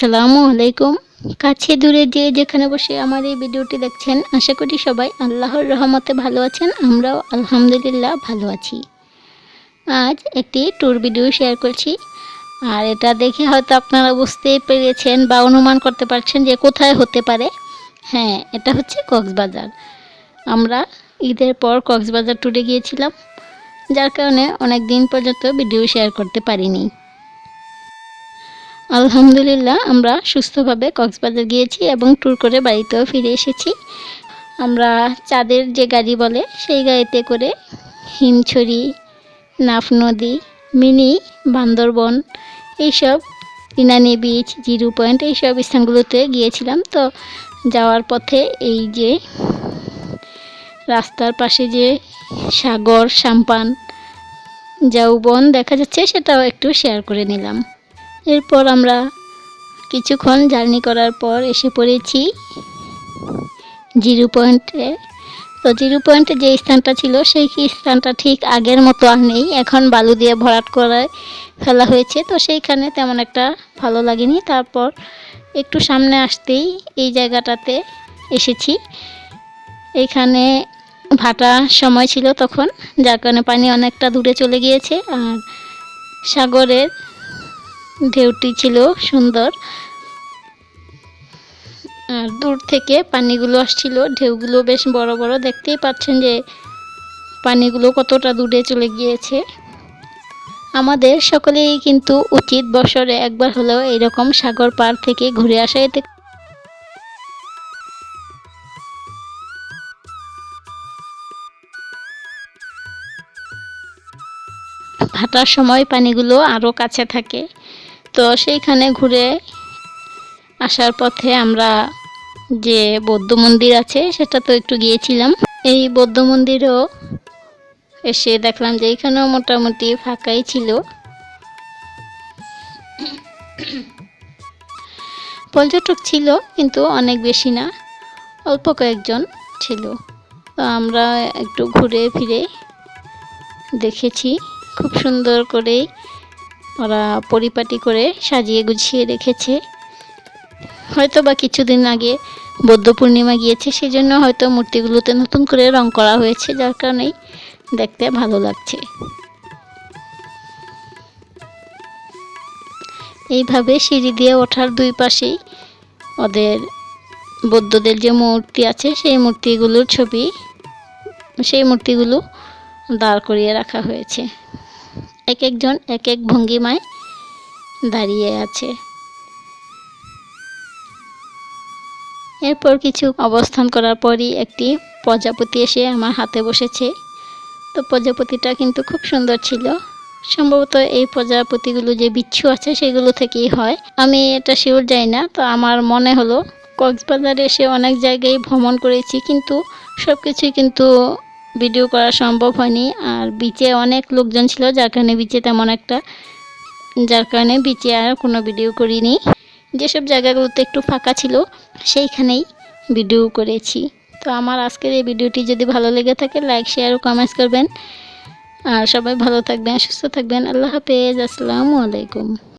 আসসালামু আলাইকুম। কাছে দূরে যে যেখানে বসে আমার এই ভিডিওটি দেখছেন, আশা করি সবাই আল্লাহর রহমতে ভালো আছেন, আমরাও আলহামদুলিল্লাহ ভালো আছি। আজ একটি ট্যুর ভিডিও শেয়ার করছি। আর এটা দেখে হয়তো আপনারা বুঝতেই পেরেছেন বা অনুমান করতে পারছেন যে কোথায় হতে পারে। হ্যাঁ এটা হচ্ছে কক্সবাজার। আমরা ঈদের পর কক্সবাজার ট্যুরে গিয়েছিলাম। যার কারণে অনেক দিন পর্যন্ত ভিডিও শেয়ার করতে পারিনি। আলহামদুলিল্লাহ, আমরা সুস্থভাবে কক্সবাজার গিয়েছি এবং ট্যুর করে বাড়িতেও ফিরে এসেছি। আমরা চাঁদের যে গাড়ি বলে, সেই গাড়িতে করে হিমছড়ি, নাফ নদী, মিনি, বান্দরবন, এইসব, ইনানি বিচ জিরো পয়েন্ট, এইসব স্থানগুলোতে গিয়েছিলাম। তো যাওয়ার পথে এই যে রাস্তার পাশে যে সাগর, সাম্পান যৌবন দেখা যাচ্ছে, সেটাও একটু শেয়ার করে নিলাম। এরপর আমরা কিছুক্ষণ জার্নি করার পর এসে পড়েছি জিরো পয়েন্টে। তো জিরো পয়েন্টে যে স্থানটা ছিল, সেই স্থানটা ঠিক আগের মতো আর নেই। এখন বালু দিয়ে ভরাট করে ফেলা হয়েছে। তো সেইখানে তেমন একটা ভালো লাগেনি। তারপর একটু সামনে আসতেই এই জায়গাটাতে এসেছি। এখানে ভাটা সময় ছিল তখন, যার কারণে পানি অনেকটা দূরে চলে গিয়েছে। আর সাগরের ঢেউটি ছিল সুন্দর। আর দূর থেকে পানিগুলো আসছিল। ঢেউগুলো বেশ বড় বড়। দেখতেই পাচ্ছেন যে পানিগুলো কতটা দূরে চলে গিয়েছে। আমাদের সকলেই কিন্তু উচিত বছরে একবার হলেও এরকম সাগর পার থেকে ঘুরে আসা। এতে ভাটার সময় পানিগুলো আরও কাছে থাকে। তো সেইখানে ঘুরে আসার পথে আমরা যে বৌদ্ধ মন্দির আছে, সেটা তো একটু গিয়েছিলাম। এই বৌদ্ধ মন্দিরও এসে দেখলাম যে এখানেও মোটামুটি ফাঁকাই ছিল। পর্যটক ছিল, কিন্তু অনেক বেশি না, অল্প কয়েকজন ছিল। তো আমরা একটু ঘুরে ফিরে দেখেছি, খুব সুন্দর করে ওরা পরিপাটি করে সাজিয়ে গুছিয়ে রেখেছে। হয়তো বা কিছুদিন আগে বৌদ্ধ পূর্ণিমা গিয়েছে সেই জন্য হয়তো মূর্তিগুলোতে নতুন করে রং করা হয়েছে, যার কারণেই দেখতে ভালো লাগছে। এইভাবে সিঁড়ি দিয়ে ওঠার দুই পাশেই ওদের বৌদ্ধদের যে মূর্তি আছে, সেই মূর্তিগুলোর ছবি, সেই মূর্তিগুলো দাঁড় করিয়ে রাখা হয়েছে। এক একজন, এক এক ভঙ্গিমায় দাঁড়িয়ে আছে। এরপর কিছু অবস্থান করার পরই একটি প্রজাপতি এসে আমার হাতে বসেছে। তো প্রজাপতিটা কিন্তু খুব সুন্দর ছিল। সম্ভবত এই প্রজাপতিগুলো যে বিচ্ছু আছে সেগুলো থেকেই হয়। আমি এটা শিওর যাই না, তো আমার মনে হলো কক্সবাজারে এসে অনেক জায়গায় ভ্রমণ করেছি, কিন্তু সব কিছুই কিন্তু ভিডিও করা সম্ভব হয়নি। আর বিচে অনেক লোকজন ছিল, যার কারণে বিচে তেমন একটা, যার কারণে বিচে আর কোনো ভিডিও করিনি। যেসব জায়গাগুলোতে একটু ফাঁকা ছিল, সেইখানেই ভিডিও করেছি। তো আমার আজকের এই ভিডিওটি যদি ভালো লেগে থাকে লাইক শেয়ার ও কমেন্টস করবেন। আর সবাই ভালো থাকবেন, সুস্থ থাকবেন। আল্লাহ হাফেজ, আসসালামু আলাইকুম।